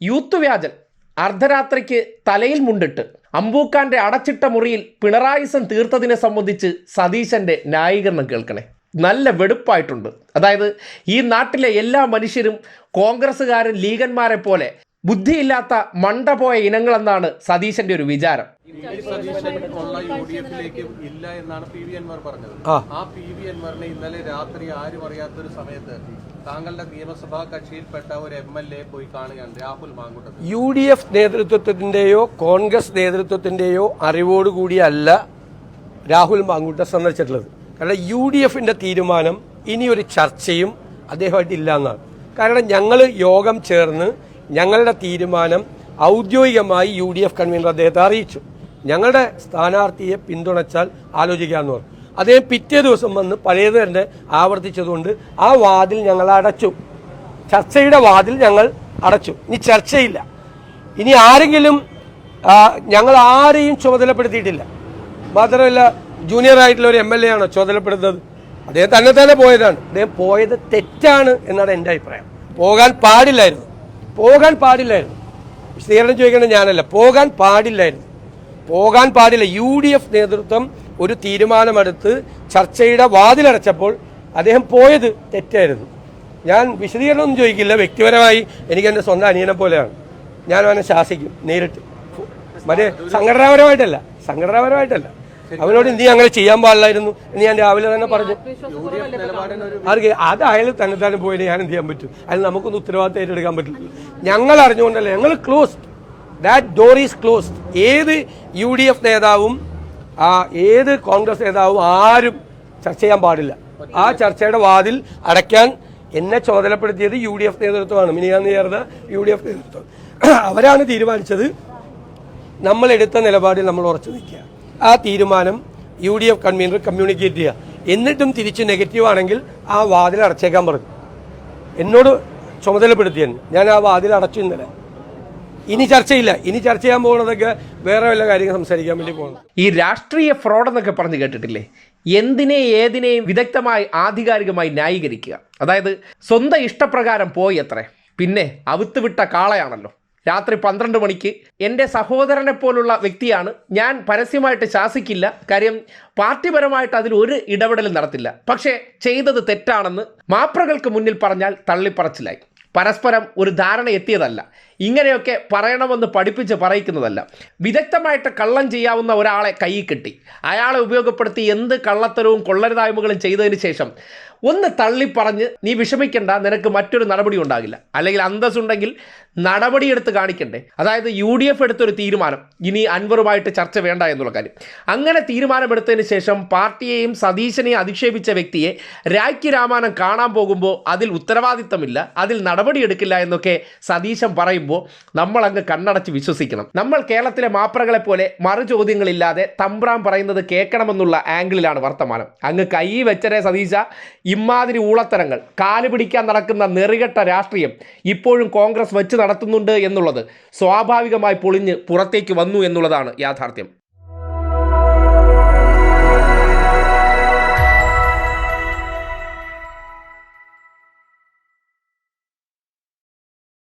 Youth വ്യാജൻ അർദ്ധരാത്രിക്ക് തലയിൽ മുണ്ടിട്ട് അമ്പൂക്കാന്റെ അടച്ചിട്ട മുറിയിൽ പിണറായിസം തീർത്തതിനെ സംബന്ധിച്ച് സതീശന്റെ ന്യായീകരണം കേൾക്കണേ. നല്ല വെടുപ്പായിട്ടുണ്ട്. അതായത് ഈ നാട്ടിലെ എല്ലാ മനുഷ്യരും കോൺഗ്രസ്സുകാരൻ ലീഗന്മാരെ പോലെ ബുദ്ധിയില്ലാത്ത മണ്ട പോയ ഇനങ്ങളെന്നാണ് സതീശന്റെ ഒരു വിചാരം. ഇല്ല എന്നാണ് പി വി അൻവർ പറഞ്ഞത്. ആ പി വി അൻവറിനെ ഇന്നലെ രാത്രി ആരും അറിയാത്തൊരു സമയത്ത് താങ്കളുടെ നിയമസഭാ കക്ഷിയിൽപ്പെട്ട ഒരു എം എൽ എ പോയി കാണുകയാണ് Rahul Mankoottathil. U D F നേതൃത്വത്തിന്റെയോ Congress നേതൃത്വത്തിന്റെയോ അറിവോടുകൂടിയല്ല രാഹുൽ മാങ്കുട്ട സന്ദർശിച്ചിട്ടുള്ളത്. കാരണം യു ഡി എഫിന്റെ തീരുമാനം ഇനിയൊരു ചർച്ചയും അദ്ദേഹമായിട്ട് ഇല്ല എന്നാണ്. കാരണം ഞങ്ങൾ യോഗം ചേർന്ന് ഞങ്ങളുടെ തീരുമാനം ഔദ്യോഗികമായി യു ഡി എഫ് കൺവീനർ അദ്ദേഹത്തെ അറിയിച്ചു. ഞങ്ങളുടെ സ്ഥാനാർത്ഥിയെ പിന്തുണച്ചാൽ ആലോചിക്കാമെന്ന് പറഞ്ഞു. അദ്ദേഹം പിറ്റേ ദിവസം വന്ന് പഴയത് തന്നെ ആവർത്തിച്ചതുകൊണ്ട് ആ വാതിൽ ഞങ്ങൾ അടച്ചു. ചർച്ചയുടെ വാതിൽ ഞങ്ങൾ അടച്ചു. ഇനി ചർച്ചയില്ല. ഇനി ആരെങ്കിലും ഞങ്ങൾ ആരെയും ചുമതലപ്പെടുത്തിയിട്ടില്ല. മാത്രമല്ല ജൂനിയർ ആയിട്ടുള്ള ഒരു എം എൽ എ ആണോ ചുമതലപ്പെടുന്നത് അദ്ദേഹം തന്നെ തന്നെ പോയതാണ്. അദ്ദേഹം പോയത് തെറ്റാണ് എന്നാണ് എന്റെ അഭിപ്രായം. പോകാൻ പാടില്ലായിരുന്നു. പോകാൻ പാടില്ലായിരുന്നു. വിശദീകരണം ചോദിക്കേണ്ടത് ഞാനല്ല. പോകാൻ പാടില്ലായിരുന്നു. പോകാൻ പാടില്ല. യു ഡി എഫ് നേതൃത്വം ഒരു തീരുമാനമെടുത്ത് ചർച്ചയുടെ വാതിലടച്ചപ്പോൾ അദ്ദേഹം പോയത് തെറ്റായിരുന്നു. ഞാൻ വിശദീകരണമൊന്നും ചോദിക്കില്ല. വ്യക്തിപരമായി എനിക്ക് എന്റെ സ്വന്തം അനിയനെ പോലെയാണ്. ഞാൻ അവനെ ശാസിക്കും നേരിട്ട്. മറ്റേ സംഘടനാപരമായിട്ടല്ല സംഘടനാപരമായിട്ടല്ല. അവനോട് നീ അങ്ങനെ ചെയ്യാൻ പാടില്ലായിരുന്നു എന്ന് ഞാൻ രാവിലെ തന്നെ പറഞ്ഞു. ആർക്ക്? അത് അയാൾ തന്നെ തന്നെ പോയി ഞാൻ എന്ത് ചെയ്യാൻ പറ്റും? അതിൽ നമുക്കൊന്നും ഉത്തരവാദിത്തം ഏറ്റെടുക്കാൻ പറ്റില്ല. ഞങ്ങൾ അറിഞ്ഞുകൊണ്ടല്ല ഞങ്ങൾ closed that door is closed ഏത് യു ഡി എഫ് നേതാവും ആ ഏത് കോൺഗ്രസ് നേതാവും ആരും ചർച്ച ചെയ്യാൻ പാടില്ല. ആ ചർച്ചയുടെ വാതിൽ അടയ്ക്കാൻ എന്നെ ചുമതലപ്പെടുത്തിയത് യു ഡി എഫ് നേതൃത്വമാണ്. മിനിയാന്ന് ചേർന്ന യു ഡി എഫ് നേതൃത്വം. അവരാണ് തീരുമാനിച്ചത്. നമ്മൾ എടുത്ത നിലപാടിൽ നമ്മൾ ഉറച്ചു നിൽക്കുക. ആ തീരുമാനം U D F convener communicate ചെയ്യുക. എന്നിട്ടും തിരിച്ച് നെഗറ്റീവ് ആണെങ്കിൽ ആ വാതിൽ അടച്ചേക്കാൻ പറഞ്ഞു എന്നോട് ചുമതലപ്പെടുത്തിയെന്ന് ഞാൻ ആ വാതിൽ അടച്ചു ഇന്നലെ. ഇനി ചർച്ചയില്ല. ഇനി ചർച്ച ചെയ്യാൻ പോകുന്നതൊക്കെ വേറെ വല്ല കാര്യങ്ങൾ സംസാരിക്കാൻ വേണ്ടി പോകുന്നു ഈ രാഷ്ട്രീയ ഫ്രോഡ് എന്നൊക്കെ പറഞ്ഞു കേട്ടിട്ടില്ലേ? എന്തിനെ ഏതിനെയും വിദഗ്ധമായി ആധികാരികമായി ന്യായീകരിക്കുക. അതായത് സ്വന്തം ഇഷ്ടപ്രകാരം പോയി അത്രേ. പിന്നെ അവുത്ത് വിട്ട കാളയാണല്ലോ. രാത്രി പന്ത്രണ്ട് മണിക്ക് എന്റെ സഹോദരനെ പോലുള്ള വ്യക്തിയാണ് ഞാൻ പരസ്യമായിട്ട് ശാസിക്കില്ല. കാര്യം പാർട്ടിപരമായിട്ട് അതിൽ ഒരു ഇടപെടലും നടത്തില്ല. പക്ഷേ ചെയ്തത് തെറ്റാണെന്ന് മാപ്രകൾക്ക് മുന്നിൽ പറഞ്ഞാൽ തള്ളിപ്പറച്ചിലായി. പരസ്പരം ഒരു ധാരണ എത്തിയതല്ല. ഇങ്ങനെയൊക്കെ പറയണമെന്ന് പഠിപ്പിച്ച് പറയിക്കുന്നതല്ല. വിദഗ്ധമായിട്ട് കള്ളം ചെയ്യാവുന്ന ഒരാളെ കൈ കിട്ടി. അയാളെ ഉപയോഗപ്പെടുത്തി എന്ത് കള്ളത്തരവും കൊള്ളരുതായ്മകളും ചെയ്തതിന് ശേഷം ഒന്ന് തള്ളിപ്പറഞ്ഞ് നീ വിഷമിക്കണ്ട നിനക്ക് മറ്റൊരു നടപടി ഉണ്ടാകില്ല. അല്ലെങ്കിൽ അന്തസ്സുണ്ടെങ്കിൽ നടപടിയെടുത്ത് കാണിക്കണ്ടേ. അതായത് യു ഡി എഫ് എടുത്തൊരു തീരുമാനം. ഇനി അൻവറുമായിട്ട് ചർച്ച വേണ്ട എന്നുള്ള കാര്യം. അങ്ങനെ തീരുമാനമെടുത്തതിന് ശേഷം പാർട്ടിയെയും സതീശനെയും അധിക്ഷേപിച്ച വ്യക്തിയെ രാഖി രാമാനം കാണാൻ പോകുമ്പോൾ അതിൽ ഉത്തരവാദിത്തമില്ല അതിൽ നടപടിയെടുക്കില്ല എന്നൊക്കെ സതീശൻ പറയുമ്പോൾ നമ്മൾ അങ്ങ് കണ്ണടച്ച് വിശ്വസിക്കണം. നമ്മൾ കേരളത്തിലെ മാപ്രകളെ പോലെ മറു ചോദ്യങ്ങളില്ലാതെ തമ്പ്രാൻ പറയുന്നത് കേൾക്കണമെന്നുള്ള ആംഗിളിലാണ് വർത്തമാനം. അങ്ങ് കൈ വെച്ചരേ സതീശ ഇമാതിരി ഊളത്തരങ്ങൾ. കാൽ പിടിക്കാൻ നടക്കുന്ന നെറികെട്ട രാഷ്ട്രീയം ഇപ്പോഴും കോൺഗ്രസ് വെച്ച് നടത്തുന്നുണ്ട് എന്നുള്ളത് സ്വാഭാവികമായി പൊളിഞ്ഞ് പുറത്തേക്ക് വന്നു എന്നുള്ളതാണ് യാഥാർത്ഥ്യം.